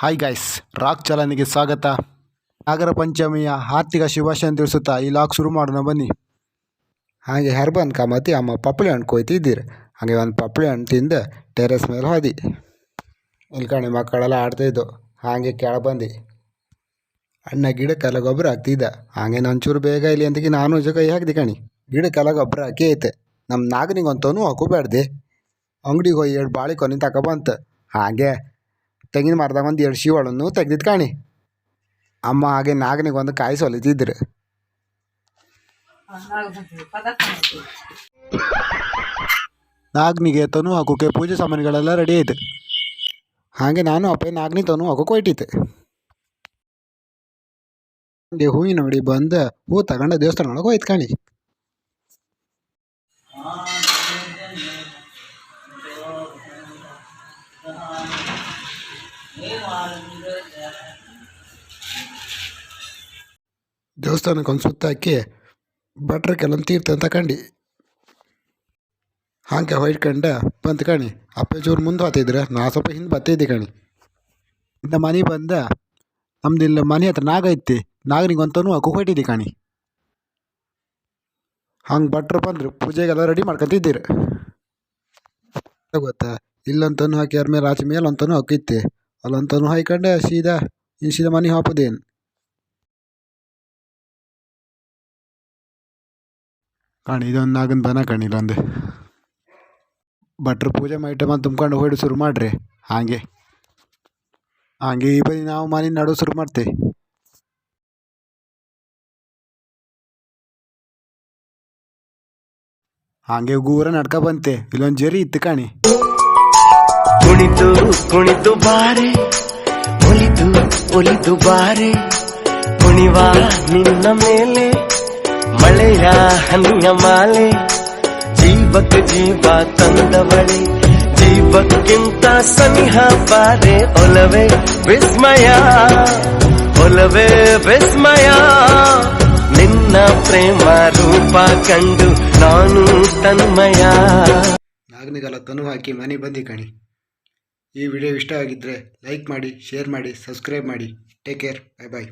Hi guys rock ಚಲನಿಗೆ ಸ್ವಾಗತ. ನಾಗರ ಪಂಚಮಿಯ ಆರ್ಥಿಕ ಶುಭಾಶಯ ತಿಳಿಸುತ್ತಾ ಈ ಲಾಕ್ ಶುರು ಮಾಡೋಣ ಬನ್ನಿ. ಹಾಗೆ ಹರ್ಬನ್, ಕಾಮತಿ, ಅಮ್ಮ ಪಪ್ಪಳಿ ಹಣ್ಣು ಕೊಯ್ತಿದ್ದೀರಿ. ಹಾಗೆ ಒಂದು ಪಪ್ಪಳಿ ಹಣ್ಣು ತಿಂದು ಟೆರೆಸ್ ಮೇಲೆ ಹೋದಿ. ಇಲ್ಲಿ ಕಣೆ ಮಕ್ಕಳೆಲ್ಲ ಆಡ್ತಾಯಿದ್ದು ಹಾಗೆ ಕೆಳ ಬಂದು. ಅಣ್ಣ ಗಿಡಕ್ಕೆಲ್ಲ ಗೊಬ್ಬರ ಹಾಕ್ತಿದ್ದ. ಹಾಗೆ ನಾನು ಚೂರು ಬೇಗ ಇಲ್ಲಿ ಅಂತಿಗೆ ನಾನು ಜೊತೆ ಹಾಕಿದೆ ಕಣಿ. ಗಿಡಕ್ಕೆಲ್ಲ ಗೊಬ್ಬರ ಹಾಕಿ ಐತೆ. ನಮ್ಮ ನಾಗನಿಗೆ ಅಂತೂ ಹಾಕೋಬೇಡ್ದೆ. ಅಂಗಡಿಗೆ ಹೋಗಿ ಎರಡು ಬಾಳೆಕೊನೆ ತಗೊಬಂತು ಹಾಗೆ ತೆಂಗಿನ ಮರದಾಗ ಒಂದು ಎರಡು ಶಿವಳನ್ನು ತೆಗ್ದಿದ್ದು ಕಾಣಿ. ಅಮ್ಮ ಹಾಗೆ ನಾಗನಿಗೆ ಒಂದು ಕಾಯಿ ಸೊಲಿತಿದ್ರು. ನಾಗನಿಗೆ ತನು ಹಾಕೋಕೆ ಪೂಜೆ ಸಾಮಾನುಗಳೆಲ್ಲ ರೆಡಿ ಆಯ್ತು. ಹಾಗೆ ನಾನು ಅಪ್ಪ ನಾಗನಿ ತನು ಹಾಕೋಕೆ ಹೊಯ್ಟಿತ್ತು ಹೂವಿನ ಅಂಗಡಿ ಬಂದು ಹೂ ತಗೊಂಡ ದೇವಸ್ಥಾನ ಒಳಗೆ ಹೋಯ್ತು ಕಾಣಿ. ದೇವಸ್ಥಾನಕ್ಕೆ ಒಂದು ಸುತ್ತ ಹಾಕಿ ಕೆಲವೊಂದು ತೀರ್ಥ ಅಂತ ಕಂಡು. ಹಾಗೆ ಹೊಯ್ಕೊಂಡು ಬಂತು ಕಣಿ. ಅಪ್ಪ ಚೂರು ಮುಂದೆ ಹತ್ತಿದ್ರೆ ನಾ ಸ್ವಲ್ಪ ಹಿಂದೆ ಬತ್ತಿದ್ದೆ ಕಣಿ. ಇಂದ ಮನೆ ಬಂದ. ನಮ್ದು ಇಲ್ಲಿ ಮನೆ ಹತ್ರ ನಾಗ ಐತಿ. ನಾಗನಿಗೆ ಅಂತನೂ ಹಾಕು ಹೊಟ್ಟಿದ್ದೆ ಕಣಿ. ಹಂಗೆ ಭಟ್ರು ಬಂದರು. ಪೂಜೆಗೆಲ್ಲ ರೆಡಿ ಮಾಡ್ಕೊತಿದ್ದೀರಿ ಗೊತ್ತಾ? ಇಲ್ಲಂತನೂ ಹಾಕಿ ಯಾರ ಮೇಲೆ ಆಚೆ ಮೇಲೆ ಅಂತನೂ ಹಾಕಿತ್ತೆ. ಅಲ್ಲಂತನೂ ಹಾಯ್ಕೊಂಡೆ ಸೀದಾ ಇನ್ನು ಸೀದಾ ಮನೆ ಹಾಕೋದೇನು ಕಾಣಿ, ಇದೊಂದು ನಾಗನ ಬನ ಕಾಣಿ, ಇಲ್ಲೊಂದು ಭಟ್ರು ಪೂಜೆ ಮೈಟಮ್ ಮತ್ತೆ ತುಂಬ್ಕೊಂಡು ಹೋಗಿ ಶುರು ಮಾಡ್ರಿ, ಹಾಗೆ. ಹಾಗೆ ಈ ಬದಿ ನಾವು ಮನೆ ನಡು ಶುರು ಮಾಡ್ತೇವೆ ಹಾಗೆ ಗೂರ ನಡ್ಕ ಬಂತೆ, ಇಲ್ಲೊಂದು ಜರಿ ಇತ್ತು ಕಾಣಿ. ಕುಣಿತು ಕುಣಿತು ಬಾರೆ, ಒಲಿದು ಒಲಿದು ಬಾರೆ, ಕುಣಿವ ನಿನ್ನ ಮೇಲೆ. ಮಳೆಯ ಹನಿಯ ಮಾಲೆ? ಜೀವಕ್ಕೆ ಜೀವ ತಂದವಳೆ. ಜೀವಕ್ಕಿಂತ ಸನಿಹ ಬಾರೆ ಒಲವೇ ವಿಸ್ಮಯ. ಒಲವೇ ವಿಸ್ಮಯ. ನಿನ್ನ ಪ್ರೇಮ ರೂಪ ಕಂಡು ನಾನು ತನ್ಮಯ. ನಾಗನಿಗಲ ತನು ಹಾಕಿ ಮನೆ ಬಂದಿ ಕಣಿ. ಈ ವಿಡಿಯೋ ಇಷ್ಟ ಆಗಿದ್ದರೆ ಲೈಕ್ ಮಾಡಿ, ಶೇರ್ ಮಾಡಿ, ಸಬ್ಸ್ಕ್ರೈಬ್ ಮಾಡಿ. ಟೇಕ್ ಕೇರ್ ಬಾಯ್ ಬಾಯ್